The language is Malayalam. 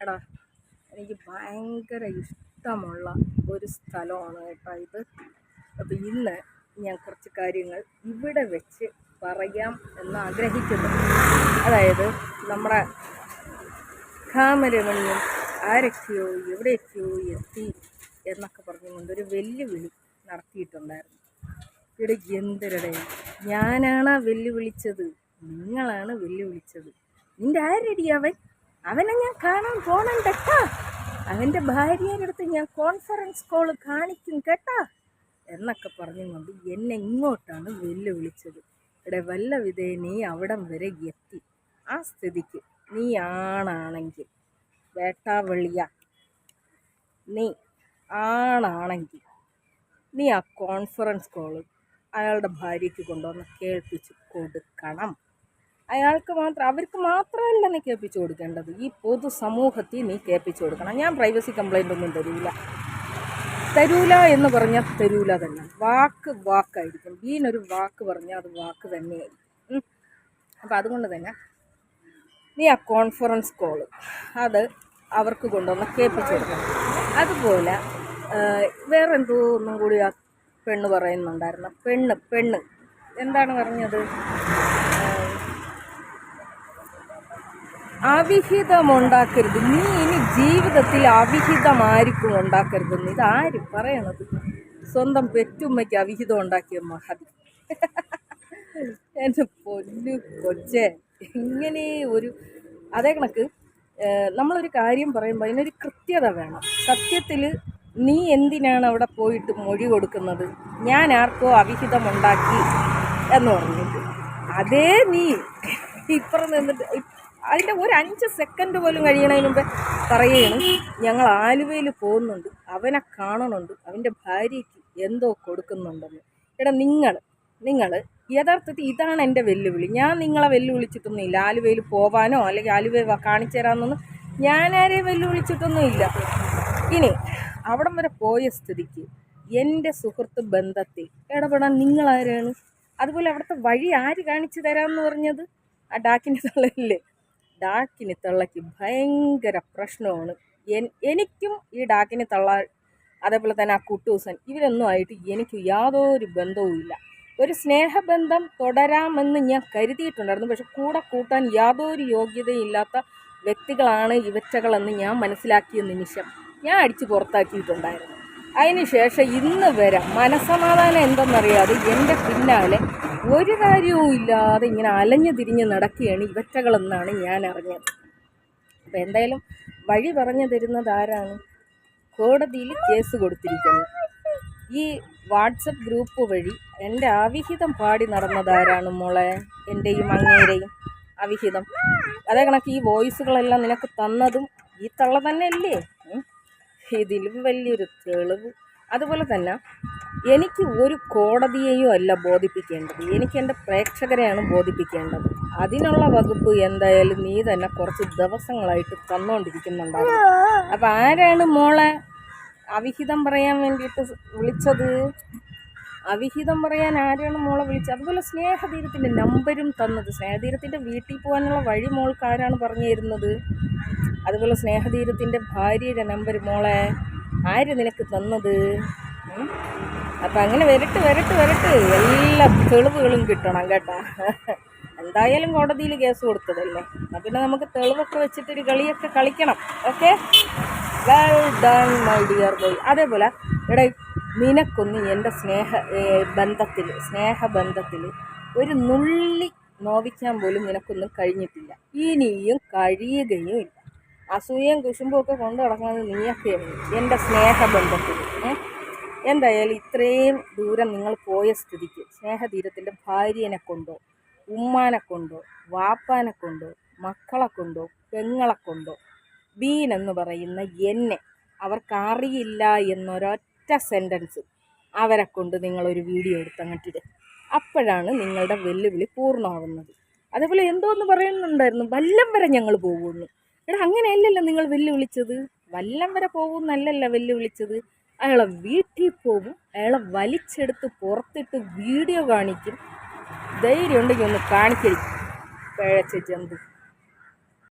എടാ എനിക്ക് ഭയങ്കര ഇഷ്ടമുള്ള ഒരു സ്ഥലമാണ് കേട്ടോ ഇത്. അപ്പോൾ ഇന്ന് ഞാൻ കുറച്ച് കാര്യങ്ങൾ ഇവിടെ വെച്ച് പറയാം എന്ന് ആഗ്രഹിക്കുന്നു അതായത് നമ്മുടെ കാമരമണിയും ആരൊക്കെയോ എവിടെയൊക്കെയോ എത്തി എന്നൊക്കെ പറഞ്ഞുകൊണ്ട് ഒരു വെല്ലുവിളി നടത്തിയിട്ടുണ്ടായിരുന്നു. ഇവിടെ എന്തരടെ ഞാനാണ് വെല്ലുവിളിച്ചത്. നിങ്ങളാണ് വെല്ലുവിളിച്ചത്. നിന്റെ ആരടി അവൻ? അവനെ ഞാൻ കാണാൻ പോണം കേട്ടാ. അവന്റെ ഭാര്യയുടെ അടുത്ത് ഞാൻ കോൺഫറൻസ് കോൾ കാണിക്കും കേട്ടാ. എന്നൊക്കെ പറഞ്ഞുകൊണ്ട് എന്നെ ഇങ്ങോട്ടാണ് വെല്ലുവിളിച്ചത്. ഇവിടെ വല്ല വിധേ നീ അവിടം വരെ എത്തി. ആ സ്ഥിതിക്ക് നീ ആണാണെങ്കിൽ. വേട്ടാവെളിയ നീ ആണാണെങ്കിൽ നീ ആ കോൺഫറൻസ് കോൾ അയാളുടെ ഭാര്യയ്ക്ക് കൊണ്ടുവന്ന് കേൾപ്പിച്ച് കൊടുക്കണം. അയാൾക്ക് മാത്രം അവർക്ക് മാത്രമല്ല നീ കേൾപ്പിച്ചു കൊടുക്കേണ്ടത്. ഈ പൊതുസമൂഹത്തിൽ നീ കേൾപ്പിച്ചു കൊടുക്കണം. ഞാൻ പ്രൈവസി കംപ്ലൈന്റ് ഒന്നും തരൂല. തരൂല എന്ന് പറഞ്ഞാൽ തരൂല തന്നെ. വാക്ക് വാക്കായിരിക്കും. വീണൊരു വാക്ക് പറഞ്ഞാൽ അത് വാക്ക് തന്നെയായിരിക്കും. അപ്പോൾ അതുകൊണ്ട് തന്നെ നീ ആ കോൺഫറൻസ് കോൾ അത് അവർക്ക് കൊണ്ടുവന്ന് കേൾപ്പിച്ചു കൊടുക്കണം. അതുപോലെ വേറെ എന്തോ ഒന്നും കൂടി ആ പെണ്ണ് പറയുന്നുണ്ടായിരുന്നു. പെണ്ണ് പെണ്ണ്. എന്താണ് പറഞ്ഞത്? അവിഹിതമുണ്ടാക്കരുത്. നീ ഇനി ജീവിതത്തിൽ അവിഹിതമായിരിക്കും ഉണ്ടാക്കരുതെന്ന്. ഇതാര് പറയണത്? സ്വന്തം പെറ്റുമ്മയ്ക്ക് അവിഹിതം ഉണ്ടാക്കിയ മഹതി. എന്റെ പൊല്ലു കൊച്ചേ. ഇങ്ങനെ ഒരു അതേ കണക്ക് നമ്മളൊരു കാര്യം പറയുമ്പോൾ അതിനൊരു കൃത്യത വേണം. സത്യത്തിൽ നീ എന്തിനാണ് അവിടെ പോയിട്ട് മൊഴി കൊടുക്കുന്നത്? ഞാൻ ആർക്കോ അവിഹിതമുണ്ടാക്കി എന്ന് പറഞ്ഞിട്ട്. അതേ നീ ഇപ്പുറം നിന്നിട്ട് അതിന്റെ ഒരു അഞ്ച് സെക്കൻഡ് പോലും കഴിയണതിന് മുമ്പ് പറയുകയാണ് ഞങ്ങൾ ആലുവയിൽ പോകുന്നുണ്ട്. അവനെ കാണണുണ്ട്. അവന്റെ ഭാര്യയ്ക്ക് എന്തോ കൊടുക്കുന്നുണ്ടെന്ന്. എടാ നിങ്ങൾ നിങ്ങൾ യഥാർത്ഥത്തിൽ ഇതാണ് എന്റെ വെല്ലുവിളി. ഞാൻ നിങ്ങളെ വെല്ലുവിളിച്ചിട്ടൊന്നുമില്ല. ആലുവയിൽ പോവാനോ അല്ലെങ്കിൽ ആലുവ കാണിച്ചു തരാമെന്നൊന്നും ഞാനാരെയും വെല്ലുവിളിച്ചിട്ടൊന്നുമില്ല. ഇനി അവിടം വരെ പോയ സ്ഥിതിക്ക് എന്റെ സുഹൃത്ത് ബന്ധത്തിൽ ഇടപെടാൻ നിങ്ങളാരാണ്? അതുപോലെ അവിടുത്തെ വഴി ആര് കാണിച്ചു തരാമെന്ന് പറഞ്ഞത്? ആ ഡാക്കിന്റെ തള്ളയില്ലേ? ഡാക്കിന് തള്ളയ്ക്ക് ഭയങ്കര പ്രശ്നമാണ്. എനിക്കും ഈ ഡാക്കിന് തള്ള അതേപോലെ തന്നെ ആ കുട്ടൂസൻ ഇവരൊന്നും ആയിട്ട് എനിക്ക് യാതൊരു ബന്ധവുമില്ല. ഒരു സ്നേഹബന്ധം തുടരാമെന്ന് ഞാൻ കരുതിയിട്ടുണ്ടായിരുന്നു. പക്ഷെ കൂടെ കൂട്ടാൻ യാതൊരു യോഗ്യതയില്ലാത്ത വ്യക്തികളാണ് ഇവറ്റകളെന്ന് ഞാൻ മനസ്സിലാക്കിയ നിമിഷം ഞാൻ അടിച്ചു പുറത്താക്കിയിട്ടുണ്ടായിരുന്നു. അതിനുശേഷം ഇന്ന് വരെ മനസമാധാനം എന്തെന്നറിയാതെ എന്റെ പിന്നാലെ ഒരു കാര്യവും ഇല്ലാതെ ഇങ്ങനെ അലഞ്ഞു തിരിഞ്ഞ് നടക്കുകയാണ് ഇവറ്റകളെന്നാണ് ഞാൻ അറിഞ്ഞത്. അപ്പോൾ എന്തായാലും വഴി പറഞ്ഞു തരുന്നത് ആരാണ്? കോടതിയിൽ കേസ് കൊടുത്തിരിക്കുന്നത് ഈ വാട്സപ്പ് ഗ്രൂപ്പ് വഴി എന്റെ അവിഹിതം പാടി നടന്നതാരാണ് മോളെ? എന്റെയും അങ്ങേരെയും അവിഹിതം. അതേ കണക്ക് ഈ വോയിസുകളെല്ലാം നിനക്ക് തന്നതും ഈ തള്ള തന്നെ അല്ലേ ഇതിലും വലിയൊരു തെളിവ് അതുപോലെ തന്നെ എനിക്ക് ഒരു കോടതിയെയും അല്ല ബോധിപ്പിക്കേണ്ടത്. എനിക്ക് എന്റെ പ്രേക്ഷകരെയാണ് ബോധിപ്പിക്കേണ്ടത്. അതിനുള്ള വകുപ്പ് എന്തായാലും നീ തന്നെ കുറച്ച് ദിവസങ്ങളായിട്ട് തന്നുകൊണ്ടിരിക്കുന്നുണ്ടാവും അപ്പം ആരാണ് മോളെ അവിഹിതം പറയാൻ വേണ്ടിയിട്ട് വിളിച്ചത്? അവിഹിതം പറയാൻ ആരാണ് മോളെ വിളിച്ചത്? അതുപോലെ സ്നേഹതീരത്തിന്റെ നമ്പരും തന്നത്. സ്നേഹതീരത്തിന്റെ വീട്ടിൽ പോകാനുള്ള വഴി മോൾക്ക് ആരാണ് പറഞ്ഞു തരുന്നത്? അതുപോലെ സ്നേഹതീരത്തിന്റെ ഭാര്യയുടെ നമ്പർ മോളെ. ആര് നിനക്ക് തന്നത്? അപ്പം അങ്ങനെ വരട്ട് വരട്ട് വരട്ട്. എല്ലാ തെളിവുകളും കിട്ടണം കേട്ടോ. എന്തായാലും കോടതിയിൽ കേസ് കൊടുത്തതല്ലേ? എന്നാൽ പിന്നെ നമുക്ക് തെളിവൊക്കെ വെച്ചിട്ടൊരു കളിയൊക്കെ കളിക്കണം. Okay? Well done my dear boy അതേപോലെ എടാ നിനക്കൊന്ന് എന്റെ സ്നേഹ ബന്ധത്തിൽ സ്നേഹബന്ധത്തിൽ ഒരു നുള്ളി നോവിക്കാൻ പോലും നിനക്കൊന്നും കഴിഞ്ഞിട്ടില്ല. ഇനിയും കഴിയുകയും ഇല്ല അസൂയയും കുശുമ്പും ഒക്കെ കൊണ്ടു നടക്കുന്നത് നീയൊക്കെയാണ് എന്റെ സ്നേഹബന്ധത്തിൽ. എന്തായാലും ഇത്രയും ദൂരം നിങ്ങൾ പോയ സ്ഥിതിക്ക് സ്നേഹതീരത്തിന്റെ ഭാര്യനെ കൊണ്ടോ ഉമ്മാനെ കൊണ്ടോ വാപ്പാനെ കൊണ്ടോ മക്കളെ കൊണ്ടോ പെങ്ങളെ കൊണ്ടോ ബീൻ എന്ന് പറയുന്ന എന്നെ അവർക്കറിയില്ല എന്നൊരൊറ്റ സെന്റൻസ് അവരെ കൊണ്ട് നിങ്ങളൊരു വീഡിയോ എടുത്ത് അങ്ങോട്ടിട് അപ്പോഴാണ് നിങ്ങളുടെ വെല്ലുവിളി പൂർണമാവുന്നത്. അതേപോലെ എന്തോന്ന് പറയുന്നുണ്ടായിരുന്നു വല്ലം വരെ ഞങ്ങൾ പോകുന്നു. എടാ അങ്ങനെയല്ലല്ലോ നിങ്ങൾ വെല്ലുവിളിച്ചത്. വല്ലം വരെ പോകുന്നല്ലല്ലോ വെല്ലുവിളിച്ചത്. അയാളെ വീട്ടിൽ പോകും അയാളെ വലിച്ചെടുത്ത് പുറത്തിട്ട് വീഡിയോ കാണിക്കും. ധൈര്യം ഉണ്ടെങ്കിൽ ഒന്ന് കാണിക്കരുത് പേഴച്ച ജന്തു.